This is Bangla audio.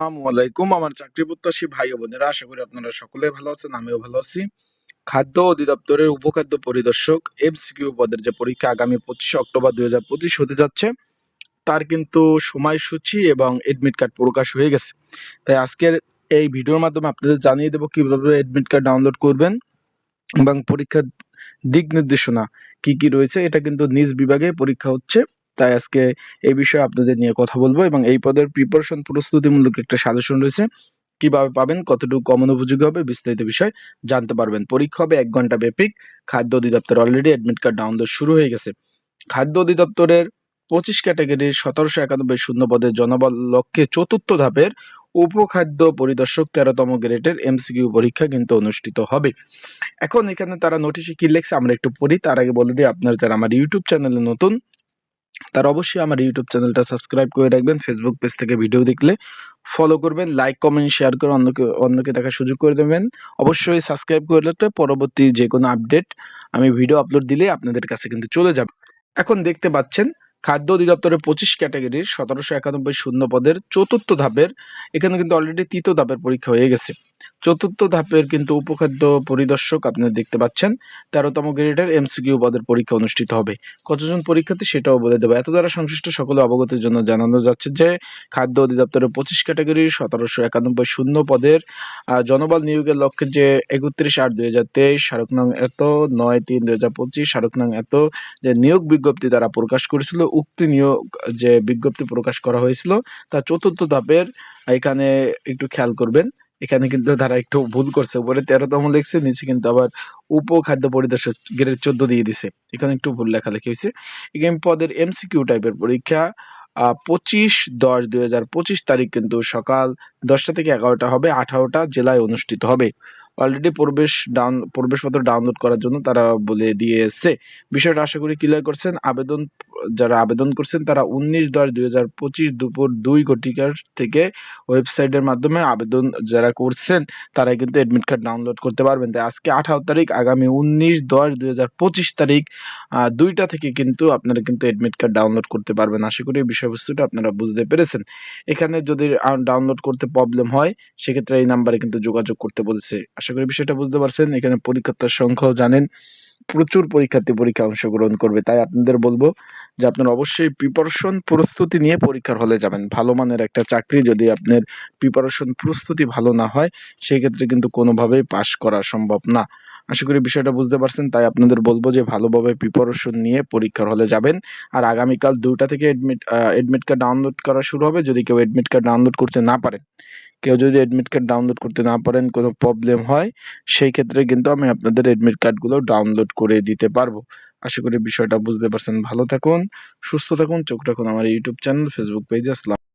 আলাইকুম। আমার চাকরি প্রত্যাশী ভাই বোনেরা, আশা করি আপনারা সকলে ভালো আছেন, আমিও ভালো আছি। খাদ্য অধিদপ্তরের উপখাদ্য পরিদর্শক এমসিকিউ পদের যে পরীক্ষা আগামী পঁচিশে অক্টোবর দুই হাজার পঁচিশ হতে যাচ্ছে, তার কিন্তু সময়সূচি এবং এডমিট কার্ড প্রকাশ হয়ে গেছে। তাই আজকের এই ভিডিওর মাধ্যমে আপনাদের জানিয়ে দেবো কীভাবে এডমিট কার্ড ডাউনলোড করবেন এবং পরীক্ষার দিক নির্দেশনা কি কি রয়েছে, এটা কিন্তু নিজ বিভাগে পরীক্ষা হচ্ছে। তাই আজকে এই বিষয়ে আপনাদের নিয়ে কথা বলব এবং এই পদের প্রিপারেশন প্রস্তুতিমূলক একটা সাজেশন রয়েছে। কীভাবে পাবেন, কতটুকু কমন উপযোগী হবে, বিস্তারিত বিষয় জানতে পারবেন। পরীক্ষা হবে এক ঘণ্টা ব্যাপিক খাদ্য অধিদপ্তর অলরেডি অ্যাডমিট কার্ড ডাউনলোড শুরু হয়ে গেছে। খাদ্য অধিদপ্তরের পঁচিশ ক্যাটাগরির সতেরোশো একানব্বই শূন্য পদের জনবল লক্ষ্যে চতুর্থ ধাপের উপখাদ্য পরিদর্শক তেরোতম গ্রেডের এমসিকিউ পরীক্ষা কিন্তু অনুষ্ঠিত হবে। এখন এখানে তারা নোটিশে কি লেখছে আমরা একটু পড়ি। তার আগে বলে দিই, আপনারা যারা আমার ইউটিউব চ্যানেলে নতুন তার অবশ্যই আমার ইউটিউব চ্যানেলটা সাবস্ক্রাইব করে রাখবেন ফেসবুক পেজ থেকে ভিডিও দেখলে ফলো করবেন লাইক কমেন্ট শেয়ার করে অন্যকে অন্যকে দেখার সুযোগ করে দেবেন। অবশ্যই সাবস্ক্রাইব করে রাখলে পরবর্তী যে কোনো আপডেট আমি ভিডিও আপলোড দিলে আপনাদের কাছে কিন্তু চলে যাবে। এখন দেখতে পাচ্ছেন খাদ্য অধিদপ্তরের পঁচিশ ক্যাটাগরির সতেরোশো একানব্বই শূন্য পদের চতুর্থ ধাপের, এখানে কিন্তু অলরেডি তৃতীয় ধাপের পরীক্ষা হয়ে গেছে। চতুর্থ ধাপের কিন্তু উপখাদ্য পরিদর্শক আপনারা দেখতে পাচ্ছেন, তেরোতম গ্রেডের এমসিকিউ পদের পরীক্ষা অনুষ্ঠিত হবে। কতজন পরীক্ষার্থী সেটাও বলে দেবো। এত দ্বারা সংশ্লিষ্ট সকলে অবগতির জন্য জানানো যাচ্ছে যে, খাদ্য অধিদপ্তরের পঁচিশ ক্যাটাগরির সতেরোশো একানব্বই শূন্য পদের জনবল নিয়োগের লক্ষ্যে যে একত্রিশ আট দুই হাজার তেইশ স্মারক নং এত, নয় তিন দুই হাজার পঁচিশ স্মারক নং এত, যে নিয়োগ বিজ্ঞপ্তি তারা প্রকাশ করেছিল উক্তি নিয়োগ, যে বিজ্ঞপ্তি প্রকাশ করা হয়েছিল, তা চতুর্থ ধাপের, এখানে একটু খেয়াল করবেন। এখানে কিন্তু তারা একটু ভুল করছে। উপরে তেরোতম লিখছে, নিচে কিন্তু আবার উপখাদ্য পরিদর্শক গ্রেড চোদ্দ দিয়ে দিছে। এখানে একটু ভুল লেখালেখি হয়েছে। এখানে পদের এমসিকিউ টাইপের পরীক্ষা পঁচিশ দশ দুই হাজার পঁচিশ তারিখ কিন্তু সকাল দশটা থেকে এগারোটা হবে, আঠারোটা জেলায় অনুষ্ঠিত হবে। অলরেডি প্রবেশ ডাউন প্রবেশপত্র ডাউনলোড করার জন্য তারা বলে দিয়ে এসছে বিষয়টা আশা করি ক্লিয়ার করছেন। আবেদন যারা আবেদন করছেন, তারা উনিশ দশ দুই হাজার পঁচিশ দুপুর দুই কোটিকার থেকে ওয়েবসাইটের মাধ্যমে আবেদন যারা করছেন, তারাই কিন্তু অ্যাডমিট কার্ড ডাউনলোড করতে পারবেন। তাই আজকে আঠারো তারিখ, আগামী উনিশ দশ দুই হাজার পঁচিশ তারিখ দুইটা থেকে কিন্তু আপনারা কিন্তু অ্যাডমিট কার্ড ডাউনলোড করতে পারবেন। আশা করি বিষয়বস্তুটা আপনারা বুঝতে পেরেছেন। এখানে যদি ডাউনলোড করতে প্রবলেম হয়, সেক্ষেত্রে এই নাম্বারে কিন্তু যোগাযোগ করতে বলেছে। আশা করি বিষয়টা বুঝতে পারছেন। এখানে পরীক্ষার্থীর সংখ্যাও জানেন। প্রচুর পরীক্ষার্থী পরীক্ষা অংশগ্রহণ করবে, তাই আপনাদের বলব যে আপনার অবশ্যই প্রিপারেশন প্রস্তুতি নিয়ে পরীক্ষার হলে যাবেন। ভালো মানের একটা চাকরি যদি আপনার প্রিপারেশন প্রস্তুতি ভালো না হয় সেই ক্ষেত্রে কিন্তু কোনোভাবেই পাশ করা সম্ভব না। আশা করি বিষয়টা বুঝতে পারছেন, তাই আপনাদের বলব যে ভালোভাবে প্রিপারেশন নিয়ে পরীক্ষার হলে যাবেন। আর আগামীকাল দুটা থেকে এডমিট এডমিট কার্ড ডাউনলোড করা শুরু হবে। যদি কেউ এডমিট কার্ড ডাউনলোড করতে না পারেন, কেউ যদি এডমিট কার্ড ডাউনলোড করতে না পারেন, কোনো প্রবলেম হয়, সেই ক্ষেত্রে কিন্তু আমি আপনাদের এডমিট কার্ডগুলো ডাউনলোড করে দিতে পারব। আশা করি বিষয়টা বুঝতে পারছেন। ভালো থাকুন, সুস্থ থাকুন, চোখ রাখুন আমার ইউটিউব চ্যানেল ফেসবুক পেজে আসলাম